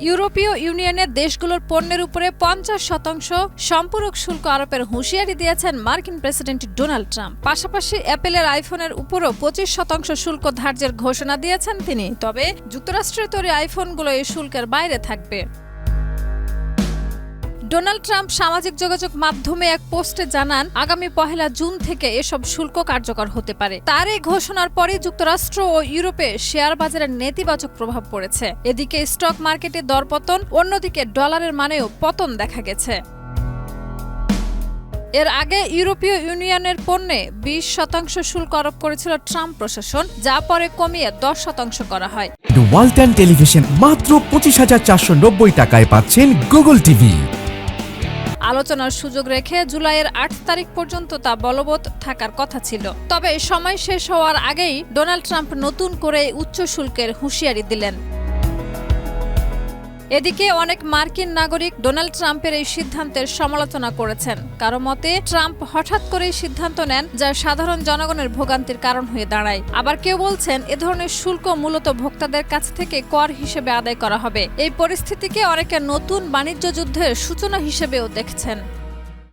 ইউরোপীয় ইউনিয়নের দেশগুলোর পণ্যের উপরে পঞ্চাশ শতাংশ সম্পূরক শুল্ক আরোপের হুঁশিয়ারি দিয়েছেন মার্কিন প্রেসিডেন্ট ডোনাল্ড ট্রাম্প। পাশাপাশি অ্যাপেলের আইফোনের উপরও পঁচিশ শতাংশ শুল্ক ধার্যের ঘোষণা দিয়েছেন তিনি। তবে যুক্তরাষ্ট্রের তৈরি আইফোনগুলো এই শুল্কের বাইরে থাকবে। ডোনাল্ড ট্রাম্প সামাজিক যোগাযোগ মাধ্যমে এক পোস্টে জানান, আগামী পহেলা জুন থেকে এসব শুল্ক কার্যকর হতে পারে। তার এই ঘোষণার পরে যুক্তরাষ্ট্র ও ইউরোপে শেয়ার বাজারের নেতিবাচক প্রভাব পড়েছে। এদিকে স্টক মার্কেটে দরপতন, অন্যদিকে ডলারের মানেও পতন দেখা গেছে। এর আগে ইউরোপীয় ইউনিয়নের পণ্যে বিশ শতাংশ শুল্ক আরোপ করেছিল ট্রাম্প প্রশাসন, যা পরে কমিয়ে দশ শতাংশ করা হয়। ওয়ালটন টেলিভিশন মাত্র পঁচিশ হাজার চারশো নব্বই টাকায় পাচ্ছেন গুগল টিভি। আলোচনার সুযোগ রেখে জুলাইয়ের আট তারিখ পর্যন্ত তা বলবৎ থাকার কথা ছিল। তবে সময় শেষ হওয়ার আগেই ডোনাল্ড ট্রাম্প নতুন করে উচ্চ শুল্কের হুঁশিয়ারি দিলেন। এদিকে অনেক মার্কিন নাগরিক ডোনাল্ড ট্রাম্পের এই সিদ্ধান্তের সমালোচনা করেছেন। কারও মতে, ট্রাম্প হঠাৎ করেই সিদ্ধান্ত নেন যা সাধারণ জনগণের ভোগান্তির কারণ হয়ে দাঁড়ায়। আবার কেউ বলছেন, এ ধরনের শুল্ক মূলত ভোক্তাদের কাছ থেকে কর হিসেবে আদায় করা হবে। এই পরিস্থিতিকে অনেকে নতুন বাণিজ্য যুদ্ধের সূচনা হিসেবেও দেখছেন।